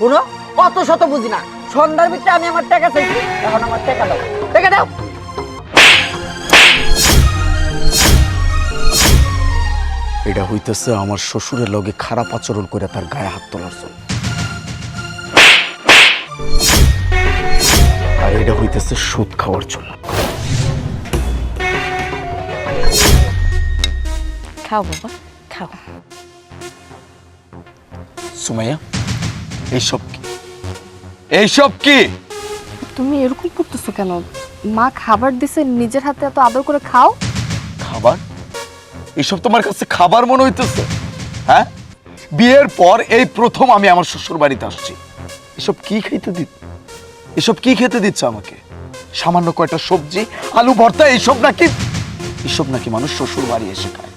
শুনো অত শত বুঝি না। সন্ধ্যার ভিতরে আমি আমার টাকা চাইছি এখন আমার টাকা দাও। টাকা দাও। এটা হইতেছে আমার শ্বশুরের লগে খারাপ আচরণ করে তার গায়ে হাত তোলার জন্য। আর এটা হইতেছে সুদ খাওয়ার জন্য। খাও বাবা খাও। সুমাইয়া? এইসব কি? এইসব কি? তুমি এরকম করতেছো কেন? মা খাবার দিছে নিজের হাতে এত আদর করে খাও? খাবার? এসব তোমার কাছে খাবার মনে হইতেছে? হ্যাঁ? বিয়ের পর এই প্রথম আমি আমার শ্বশুর বাড়িতে আসছি। এসব কি খাইতে দিত এসব কি খেতে দিচ্ছে আমাকে? সামান্য কয়টা সবজি আলু ভর্তা এইসব নাকি? এসব নাকি মানুষ শ্বশুর বাড়ি এসে খায়।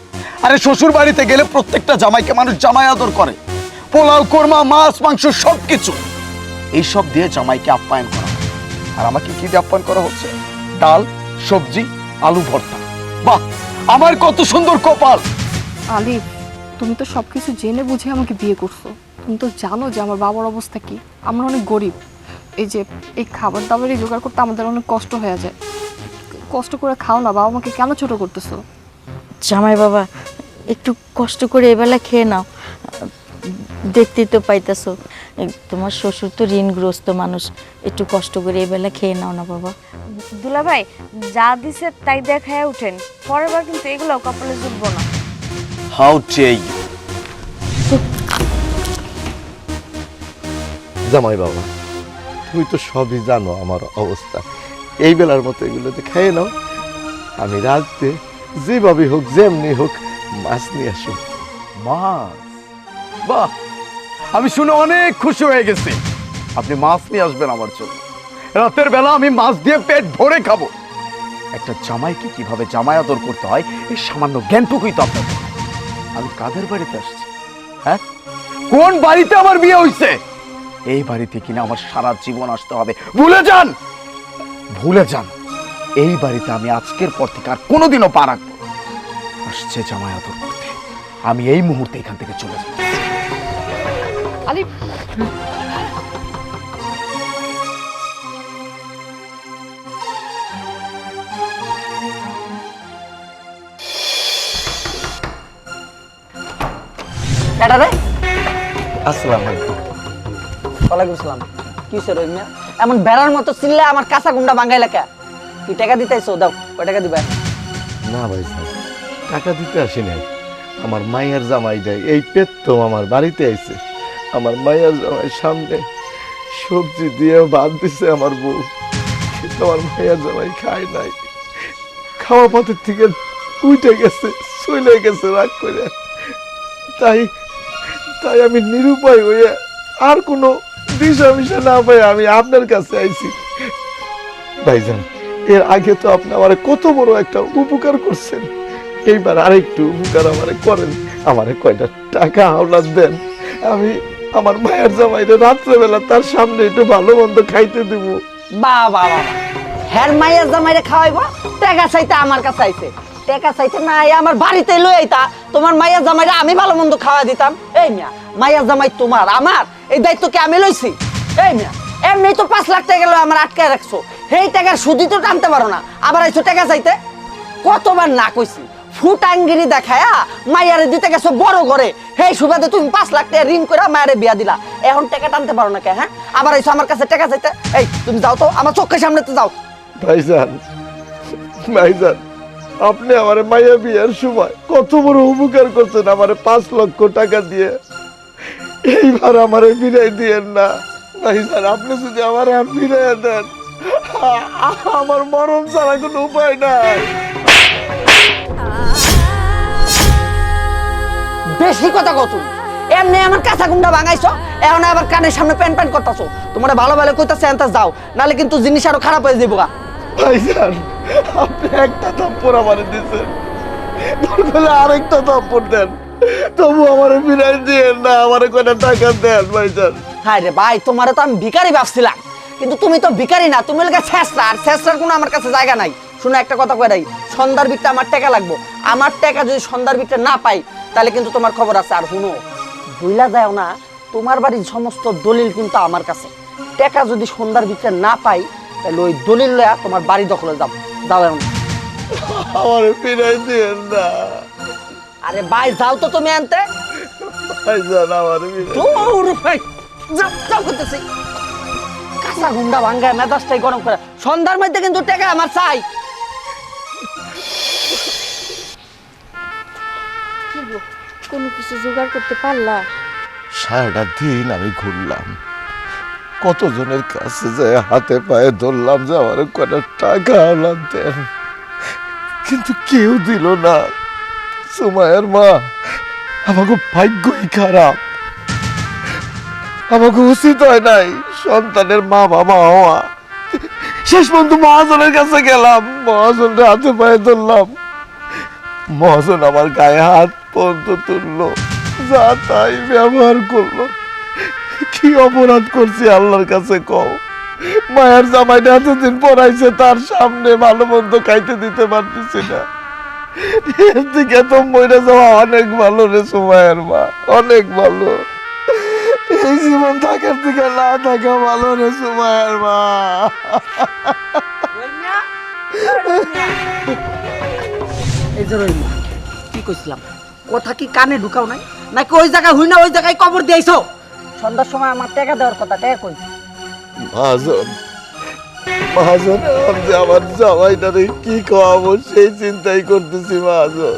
আরে শ্বশুর বাড়িতে গেলে প্রত্যেকটা জামাইকে মানুষ জামাই আদর করে। পোলাও কোরমা মাছ মাংস সব কিছু এইসব দিয়ে জামাইকে আপ্যায়ন করা আর আমাকে কি দিয়ে আপ্যায়ন করা হচ্ছে? ডাল সবজি আলু ভর্তা। বাহ! আমার কত সুন্দর কপাল! আলি তুমি তো সবকিছু জেনে বুঝে আমাকে বিয়ে করছ। তুমি তো জানো যে আমার বাবার অবস্থা কি। আমরা অনেক গরিব। এই যে এই খাবার দাবারই জোগাড় করতে আমাদের অনেক কষ্ট হয়ে যায়। কষ্ট করে খাও না বাবা আমাকে কেন ছোট করতেছো? জামাই বাবা একটু কষ্ট করে এবেলা খেয়ে নাও। দেখতেই তো পাইতেছো। তোমার শ্বশুর তো ঋণগ্রস্ত মানুষ। একটু কষ্ট করে এবেলা খেয়ে নাও না বাবা। দুলা ভাই যা দিছে তাই দেখায় উঠেন। পরের বার কিন্তু এগুলো কপালে জুটবো না। হাউ টে জামাই বাবা তুমি তো সবই জানো আমার অবস্থা। এই বেলার মতো এগুলোতে খেয়ে নাও। আমি রাখতে যেভাবে হোক যেমনি হোক মাছ নিয়ে আসো মাছ? বাহ! আমি শুনে অনেক খুশি হয়ে গেছি। আপনি মাছ নিয়ে আসবেন আমার জন্য। রাতের বেলা আমি মাছ দিয়ে পেট ভরে খাব। একটা জামাইকে কীভাবে জামাই আদর করতে হয় এই সামান্য জ্ঞানটুকুই তো আপনার। আমি কাদের বাড়িতে আসছি? হ্যাঁ? কোন বাড়িতে আমার বিয়ে হয়েছে এই বাড়িতে কিনা আমার সারা জীবন আসতে হবে। ভুলে যান! ভুলে যান। এই বাড়িতে আমি আজকের পর থেকে আর কোনোদিনও পা রাখব আসছে জামাই আদর করতে। আমি এই মুহূর্তে এখান থেকে চলে যাব। আলি এটা রে। আসসালাম আলাইকুম। ওয়ালাইকুম সালাম। কি সে রহিমিয়া এমন বেড়ার মতো চিল্লা আমার কাঁচা গুন্ডা বাঙ্গাই লেখা কি টাকা দিতেছো দাও কয় টাকা দিবা? না ভাই টাকা দিতে আসি নাই। আমার মায়ের জামাই যায় এই পেট তো আমার বাড়িতে আইছে। আমার মায়ের জামাই সামনে সবজি দিয়ে ভাত দিছে আমার বউ। কিন্তু আমার মায়ের জামাই খায় নাই। খাওয়া পথের থেকে উঠে গেছে, চলে গেছে রাগ করে। তাই তাই আমি নিরুপায় হয়ে আর কোনো দিশা না পাই আমি আপনার কাছে আইছি। ভাইজান, এর আগে তো আপনি আমার কত বড় একটা উপকার করছেন। এইবার আরেকটু উপকার আমারে করেন। আমারে কয়টা টাকা আওলাদ দেন। আমি আমার মায়ের জামাইরে রাত্রেবেলা তার সামনে একটু ভালো মন্দ খাইতে দিব। বা বা বা হ্যার মাইয়া জামাইরে খাওয়াইবো? টাকা চাইতে আমার কাছে আইছে। টাকা চাইতে না আমার বাড়িতে লই আইতা। তোমার মাইয়া জামাইরে আমি ভালো মন্দ খাওয়া দিতাম। এই মিয়া, মায়ের জামাই তোমার, আমার। এই দায়িত্ব কি আমি লইছি? এই মিয়া, এমনি তো পাঁচ লাখ টাকা গেল আমার আটকায় রাখছো। সেই টাকার সুদি তো টানতে পারো না। আবার আইছো টাকা চাইতে? কতবার না কইছি ফুটাঙ্গিরি দেখায়া মাইয়ারে দিতে গেছো বড় ঘরে। সেই সুবাদে তুমি পাঁচ লাখ টাকা ঋণ করে মায়েরে বিয়া দিলা। এখন টাকা টানতে পারো না কে হ্যাঁ? আবার আইছো আমার কাছে টাকা চাইতে। এই, তুমি যাও তো, আমার চোখের সামনে তো যাও। ভাইজান ভাইজান, আপনি আমার মাইয়া বিয়ের সময় কত বড় উপকার করছেন আমার পাঁচ লক্ষ টাকা দিয়ে। এইবার আমারে ফিরাই দিয়েন না। ভাইজান, আপনি যদি আমার আর ফিরাই দেন আমার মরণ ছাড়া কোনো উপায় নাই। বেশি কথা কত তুমি। এমনি আমার কাঁচা গুন্ডা ভাঙাইছো এখন আবার কানের সামনে প্যান প্যান করতেছো। তোমার ভালো ভালো কইতাছে এনতা যাও নালে কিন্তু জিনিস আরও খারাপ হয়ে যাব। ভাইজান আপনি একটা থাপ্পড় আমারে তারপরে আরেকটা থাপ্পড় দেন। তবু আমারে ফিরাই না আমারে কয়টা টাকা দেন ভাইজান হায় রে ভাই তোমারে তো আমি ভিখারি ভাবছিলাম। কিন্তু তুমি তো ভিখারি না তুমি লোকে ছেসরা আর ছেসরার কোনো আমার কাছে জায়গা নাই। শুনো একটা কথা কয়ে রাই সন্ধ্যার বিটটা আমার টাকা লাগবো। আমার টাকা যদি সন্ধ্যার বিটটা না পাই তাহলে কিন্তু তোমার খবর আছে আর শুনো ভুইলা যাও না তোমার বাড়ির সমস্ত দলিল কিন্তু আমার কাছে। টাকা যদি সন্ধ্যার ভিতরে না পাই তাহলে ওই দলিল লয়া তোমার বাড়ি দখলে যাব। যাও এখন। আমার ফিরাই দিয়েন না। আরে ভাই যাও তো তুমি আনতে। ভাইজান আমার দূর ভাই যাও যাও করতেছি কাঁচা গুন্ডা ভাঙ্গায় মেজাজটাই গরম করে। সন্ধ্যার মধ্যে কিন্তু টাকা আমার চাই। কোনো কিছু জোগাড় করতে পারলা? সারাটা দিন আমি ঘুরলাম। কতজনের কাছে যায় হাতে পায়ে ধরলাম যে আমার কটা টাকা দেন কিন্তু কেউ দিল না। সুমায়ের মা আমাকে ভাগ্যই খারাপ। আমাকে উচিত হয় নাই সন্তানের মা বাবা হওয়া। শেষ পর্যন্ত মহাজনের কাছে গেলাম, মহাজনের হাতে পায়ে ধরলাম। মহাজন আমার গায়ে হাত পর্যন্ত তুললো, যা তাই ব্যবহার করল। কি অপরাধ করছি আল্লাহর কাছে কও। মায়ের জামাইটা এতদিন পড়াইছে, তার সামনে ভালো মন্দ খাইতে দিতে পারতেছি না। এর থেকে তো মরে যাওয়া অনেক ভালো রে সুমায়ের মা, অনেক ভালো। এই জীবন থাকার থেকে না থাকা ভালো রে সুমায়ের মা। এই যে রহিমা কি কইছিলাম? কথা কি কানে ঢুকাও নাই? নাকি ওই জায়গায় হই না ওই জায়গায় কবর দিয়েছ সন্ধ্যার সময় আমার টাকা দেওয়ার কথা টাকা কই? মহাজন মহাজন আমি যে আমার জামাইটারে কি খাওয়াবো সেই চিন্তাই করতেছি মহাজন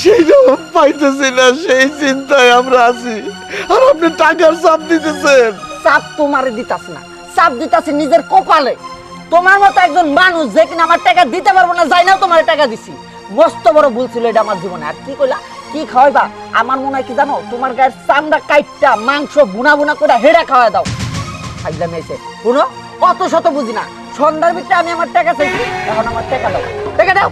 সেইটা পাইতেছি না সেই চিন্তায় আমরা আছি। আর আপনি টাকার চাপ দিতেছেন। চাপ তোমারে দিতাছ না চাপ দিতাছে নিজের কপালে। তোমার মতো একজন মানুষ যে কিনা আমার টাকা দিতে পারব না যাই না তোমার টাকা দিছি। মস্ত বড় ভুল ছিল এটা আমার জীবনে। আর কি কইলা? কি খাওয়াইবা? আমার মনে হয় কি জানো? তোমার গায়ের চামড়া কাইটটা, মাংস বুনা বুনা করে হেড়া খাওয়া দাও। ফাইজলা মেয়েছে শুনো, কত শত বুঝি না। সন্ধ্যার ভিতরে আমি আমার টাকা চাইছি, এখন আমার টাকা দাও। টাকা দাও।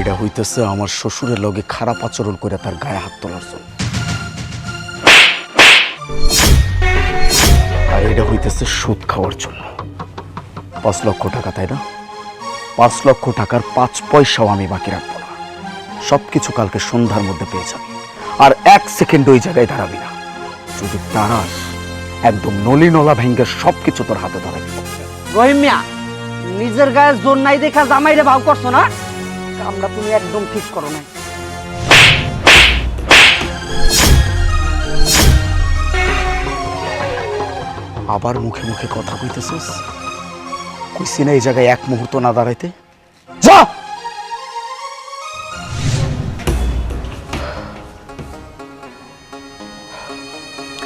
এটা হইতেছে আমার শ্বশুরের লগে খারাপ আচরণ করে তার গায়ে হাত তোলার জন্য। আর এটা হইতেছে সুদ খাওয়ার জন্য। পাঁচ লক্ষ টাকা তাই না? পাঁচ লক্ষ টাকার পাঁচ পয়সাও আমি বাকি রাখব না। সব কিছু কালকে সন্ধ্যার মধ্যে পেয়ে যাবি। আর এক সেকেন্ড ওই জায়গায় দাঁড়াবি না। যদি দাঁড়াস একদম নলি নলা ভেঙ্গে সব কিছু তোর হাতে ধরাবি রহিম মিয়া নিজের গায়ে জোর নাই দেখা জামাইরে ভাও করছ না? আমরা তুমি একদম ঠিক করো না আবার মুখে মুখে কথা কইতেছিস? কইছি না এই জায়গায় এক মুহূর্ত না দাঁড়াইতে। যা!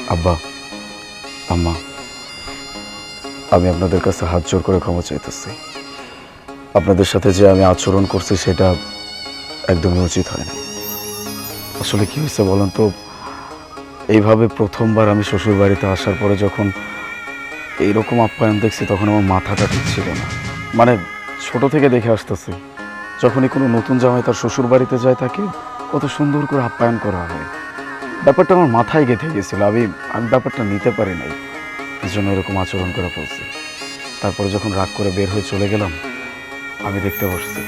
আব্বা আম্মা আমি আপনাদের কাছে হাত জোর করে ক্ষমা চাইতেছি। আপনাদের সাথে যে আমি আচরণ করছি সেটা একদমই উচিত হয় না আসলে কি হয়েছে বলেন তো? এইভাবে প্রথমবার আমি শ্বশুর বাড়িতে আসার পরে যখন এইরকম আপ্যায়ন দেখছি তখন আমার মাথাটা ঠিক ছিল না। মানে ছোট থেকে দেখে আসতেছি, যখনই কোনো নতুন জামাই তার শ্বশুর বাড়িতে যায় তাকে কত সুন্দর করে আপ্যায়ন করা হয়। ব্যাপারটা আমার মাথায় গেঁথে গেছিল, আমি আমি ব্যাপারটা নিতে পারি নাই, এই জন্য এরকম আচরণ করে ফেলছি। তারপরে যখন রাগ করে বের হয়ে চলে গেলাম, আমি দেখতে পারছি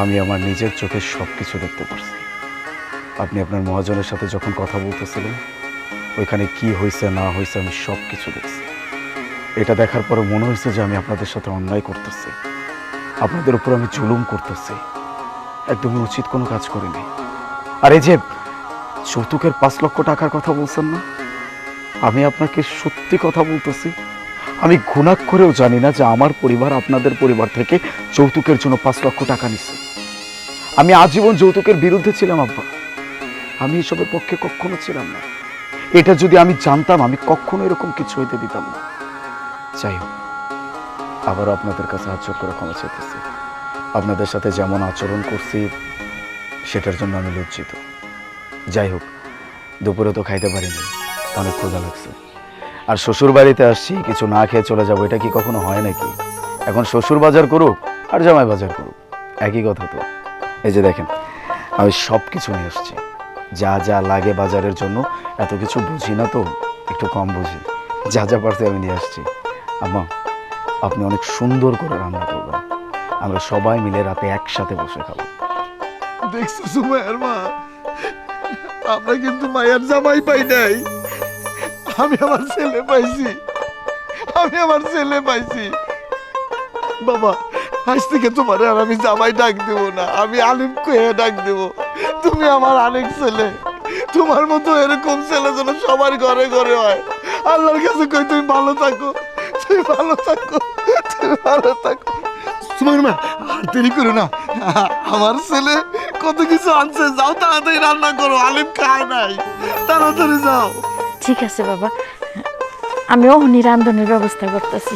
আমি আমার নিজের চোখে সব কিছু দেখতে পারছি আপনি আপনার মহাজনের সাথে যখন কথা বলতেছিলেন, ওইখানে কি হয়েছে না হয়েছে আমি সব কিছু দেখছি। এটা দেখার পরে মনে হয়েছে যে আমি আপনাদের সাথে অন্যায় করতেছি। আপনাদের উপর আমি জুলুম করতেছি। একদমই উচিত কোনো কাজ করিনি। আর এই যে যৌতুকের পাঁচ লক্ষ টাকার কথা বলছেন না? আমি আপনাকে সত্যি কথা বলতেছি, আমি ঘুণাক করেও জানি না যে আমার পরিবার আপনাদের পরিবার থেকে যৌতুকের জন্য পাঁচ লক্ষ টাকা নিছে। আমি আজীবন যৌতুকের বিরুদ্ধে ছিলাম, আব্বা। আমি এসবের পক্ষে কখনো ছিলাম না। এটা যদি আমি জানতাম, আমি কখনো এরকম কিছু হইতে দিতাম না। যাই হোক, আবারও আপনাদের কাছে আচর করে ক্ষমা চাইতেছি। আপনাদের সাথে যেমন আচরণ করছি, সেটার জন্য আমি লজ্জিত। যাই হোক, দুপুরে তো খাইতে পারিনি, অনেক ক্ষুধা লাগছে। আর শ্বশুর বাড়িতে আসছি, কিছু না খেয়ে চলে যাব, এটা কি কখনো হয় নাকি? এখন শ্বশুর বাজার করুক, আর জামাই বাজার করুক, একই কথা তো। এই যে দেখেন, আমি সব কিছু নিয়ে আসছি। যা যা লাগে বাজারের জন্য, এত কিছু বুঝি না তো, একটু কম বুঝি। যা যা পারছি আমি নিয়ে আসছি। আম্মা, আপনি অনেক সুন্দর করে রান্না করবেন। আমরা সবাই মিলে রাতে একসাথে বসে খাব। দেখছ সুমাইয়ার মা? আমরা কিন্তু মায়ের জামাই পাই নাই। আমি আমার ছেলে পাইছি। আমি আমার ছেলে পাইছি। বাবা, আজ থেকে তোমার আর আমি জামাই ডাক দেব না। আমি আলিম কয়ে ডাক দেব। তুমি আমার আরেক ছেলে। তোমার মতো এরকম ছেলে যেন সবার ঘরে ঘরে হয়। আল্লাহর কাছে কই তুমি ভালো থাকো। তুমি ভালো থাকো তুমি ভালো থাকো। সুমার মা, আর দেরি করো না। আমার ছেলে কত কিছু আনছে, যাও তাড়াতাড়ি রান্না করো, আলিম খায় নাই। তাড়াতাড়ি যাও। ঠিক আছে বাবা আমি অহনি রান্ধনের ব্যবস্থা করতেছি।